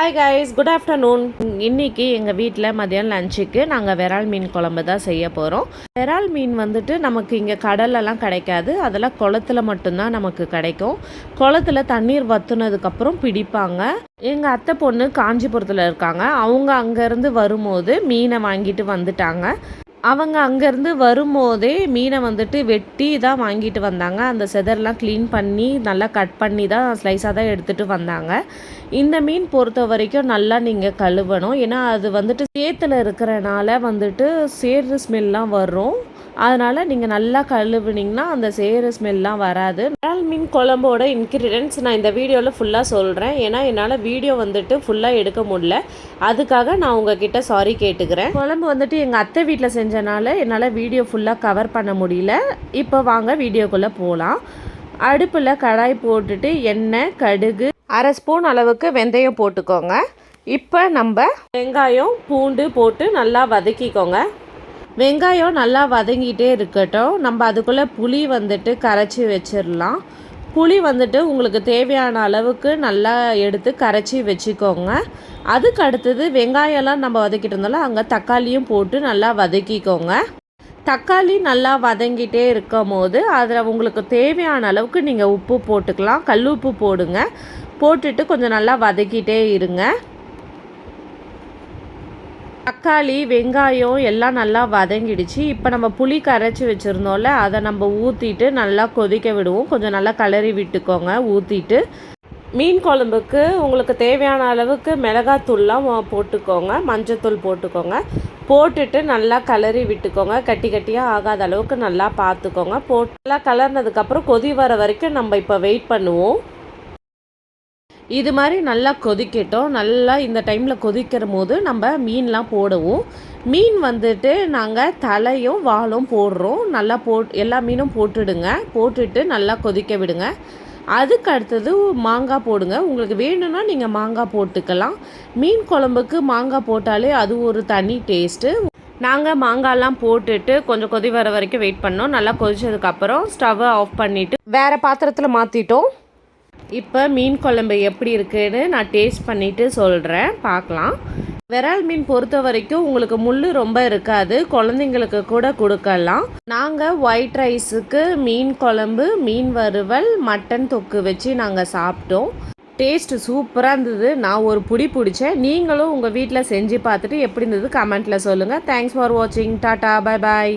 Hi guys good afternoon இன்னைக்கு எங்கள் வீட்டில் மதியம் லஞ்சுக்கு நாங்கள் விரால் மீன் குழம்பு தான் செய்ய போகிறோம் விரால் மீன் வந்துட்டு நமக்கு இங்கே கடல்லலாம் கிடைக்காது. அதெல்லாம் குளத்துல மட்டும்தான் நமக்கு கிடைக்கும். குளத்துல தண்ணீர் வத்துனதுக்கப்புறம் பிடிப்பாங்க. எங்கள் அத்தை பொண்ணு காஞ்சிபுரத்தில் இருக்காங்க. அவங்க அங்கேருந்து வரும்போது மீனை வாங்கிட்டு வந்துட்டாங்க. அவங்க அங்கேருந்து வரும்போதே மீனை வந்துட்டு வெட்டி தான் வாங்கிட்டு வந்தாங்க. அந்த செதர்லாம் க்ளீன் பண்ணி நல்லா கட் பண்ணி தான் ஸ்லைஸாக தான் எடுத்துகிட்டு வந்தாங்க. இந்த மீன் பொறுத்த வரைக்கும் நல்லா நீங்கள் கழுவணும். ஏன்னா அது வந்துட்டு சேத்துல இருக்கிறனால வந்துட்டு சேறு ஸ்மெல்லாம் வரும். அதனால் நீங்கள் நல்லா கழுவுனீங்கன்னா அந்த சேர ஸ்மெல்லாம் வராது. இறால் மீன் குழம்போட இன்க்ரீடியன்ஸ் நான் இந்த வீடியோவில் ஃபுல்லாக சொல்கிறேன் ஏன்னா என்னால் வீடியோ வந்துட்டு ஃபுல்லாக எடுக்க முடியல. அதுக்காக நான் உங்ககிட்ட சாரி கேட்டுக்கிறேன். குழம்பு வந்துட்டு எங்கள் அத்தை வீட்டில் செஞ்சனால என்னால் வீடியோ ஃபுல்லாக கவர் பண்ண முடியல. இப்போ வாங்க வீடியோக்குள்ளே போகலாம் அடுப்பில் கடாய் போட்டுட்டு எண்ணெய் கடுகு அரை ஸ்பூன் அளவுக்கு வெந்தயம் போட்டுக்கோங்க. இப்போ நம்ம வெங்காயம் பூண்டு போட்டு நல்லா வதக்கிக்கோங்க. வெங்காயம் நல்லா வதங்கிட்டே இருக்கட்டும். நம்ம அதுக்குள்ளே புளி வந்துட்டு கரைச்சி வச்சிடலாம் புளி வந்துட்டு உங்களுக்கு தேவையான அளவுக்கு நல்லா எடுத்து கரைச்சி வச்சுக்கோங்க. அதுக்கு அடுத்தது வெங்காயம்லாம் நம்ம வதக்கிட்டு இருந்தாலும் அங்கே தக்காளியும் போட்டு நல்லா வதக்கிக்கோங்க. தக்காளி நல்லா வதங்கிட்டே இருக்கும் போது அதில் உங்களுக்கு தேவையான அளவுக்கு நீங்கள் உப்பு போட்டுக்கலாம். கல் உப்பு போடுங்க. போட்டுட்டு கொஞ்சம் நல்லா வதக்கிட்டே இருங்க. தக்காளி வெங்காயம் எல்லாம் நல்லா வதங்கிடுச்சு. இப்போ நம்ம புளி கரைச்சி வச்சுருந்தோம்ல அதை நம்ம ஊற்றிட்டு நல்லா கொதிக்க விடுவோம். கொஞ்சம் நல்லா கிளறி விட்டுக்கோங்க ஊற்றிட்டு மீன் குழம்புக்கு உங்களுக்கு தேவையான அளவுக்கு மிளகாத்தூள்லாம் போட்டுக்கோங்க மஞ்சத்தூள் போட்டுக்கோங்க. போட்டுட்டு நல்லா கிளறி விட்டுக்கோங்க. கட்டி கட்டியாக ஆகாத அளவுக்கு நல்லா பார்த்துக்கோங்க. போட்டு நல்லா கலர்னதுக்கப்புறம் கொதி வர வரைக்கும் நம்ம இப்போ வெயிட் பண்ணுவோம். இது மாதிரி நல்லா கொதிக்கட்டும். நல்லா இந்த டைமில் கொதிக்கிற போது நம்ம மீன்லாம் போடுவோம். மீன் வந்துட்டு நாங்கள் தலையும் வாலும் போடுறோம். நல்லா போட் எல்லா மீனும் போட்டுடுங்க. போட்டுட்டு நல்லா கொதிக்க விடுங்க. அதுக்கு அடுத்தது மாங்காய் போடுங்க. உங்களுக்கு வேணும்னா நீங்கள் மாங்காய் போட்டுக்கலாம். மீன் குழம்புக்கு மாங்காய் போட்டாலே அது ஒரு தனி டேஸ்ட்டு நாங்கள் மாங்காய்லாம் போட்டுட்டு கொஞ்சம் கொதி வர வரைக்கும் வெயிட் பண்ணோம். நல்லா கொதிச்சதுக்கப்புறம் ஸ்டவ்வை ஆஃப் பண்ணிவிட்டு வேறு பாத்திரத்தில் மாற்றிட்டோம் இப்போ மீன் குழம்பு எப்படி இருக்குன்னு நான் டேஸ்ட் பண்ணிவிட்டு சொல்கிறேன் பார்க்கலாம். விரால் மீன் பொறுத்த வரைக்கும் உங்களுக்கு முள் ரொம்ப இருக்காது. குழந்தைங்களுக்கு கூட கொடுக்கலாம். நாங்கள் ஒயிட் ரைஸுக்கு மீன் குழம்பு மீன் வறுவல் மட்டன் தொக்கு வச்சு நாங்கள் சாப்பிட்டோம். டேஸ்ட் சூப்பராக இருந்தது. நான் ஒரு புடி பிடிச்சேன். நீங்களும் உங்கள் வீட்டில் செஞ்சு பார்த்துட்டு எப்படி இருந்தது? கமெண்ட்டில் சொல்லுங்கள் தேங்க்ஸ் ஃபார் வாட்சிங் டாட்டா பை பாய்